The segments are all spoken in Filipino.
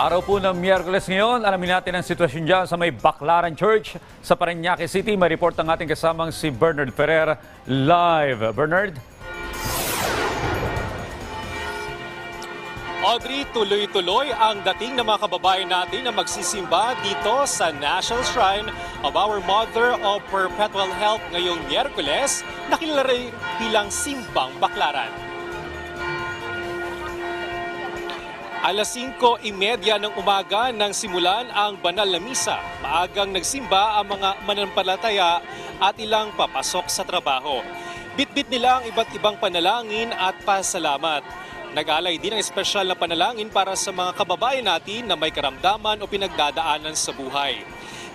Araw po ng Miyerkules ngayon, alamin natin ang sitwasyon dyan sa may Baclaran Church sa Parañaque City. May report ang ating kasamang si Bernard Ferrer live. Bernard? Audrey, tuloy-tuloy ang dating ng mga kababayan natin na magsisimba dito sa National Shrine of Our Mother of Perpetual Health ngayong Miyerkules na kilala bilang Simbang Baklaran. Alas 5.30 ng umaga nang simulan ang banal na misa. Maagang nagsimba ang mga mananampalataya at ilang papasok sa trabaho. Bitbit nila ang iba't ibang panalangin at pasalamat. Nag-alay din ng espesyal na panalangin para sa mga kababayan natin na may karamdaman o pinagdadaanan sa buhay.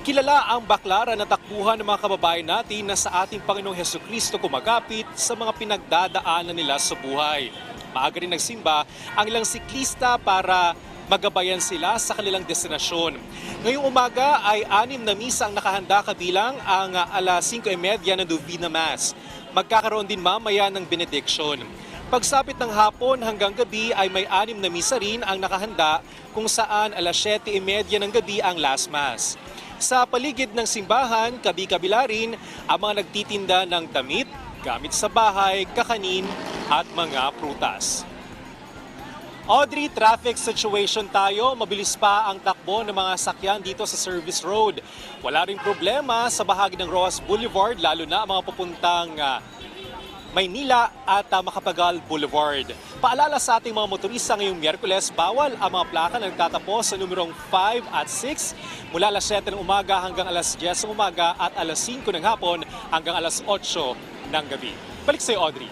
Kilala ang baklaran na takbuhan ng mga kababayan natin na sa ating Panginoong Heso Kristo kumagapit sa mga pinagdadaanan nila sa buhay. Maaga rin nagsimba ang ilang siklista para magabayan sila sa kanilang destinasyon. Ngayong umaga ay anim na misa ang nakahanda kabilang ang ah, alas 5.30 ng Divina Mass. Magkakaroon din mamaya ng benediction. Pagsapit ng hapon hanggang gabi ay may anim na misa rin ang nakahanda kung saan alas 7.30 ng gabi ang last mass. Sa paligid ng simbahan, kabi-kabila rin ang mga nagtitinda ng damit, gamit sa bahay, kakanin at mga prutas. Audrey, traffic situation tayo. Mabilis pa ang takbo ng mga sakyan dito sa Service Road. Wala ring problema sa bahagi ng Roas Boulevard, lalo na ang mga papuntang ah, Maynila at uh, Makapagal Boulevard. Paalala sa ating mga motorista ngayong Miyerkules, bawal ang mga plaka na nagtatapos sa numerong 5 at 6 mula alas 7 ng umaga hanggang alas 10 ng umaga at alas 5 ng hapon hanggang alas 8 ng gabi. Balik sa'yo, Audrey.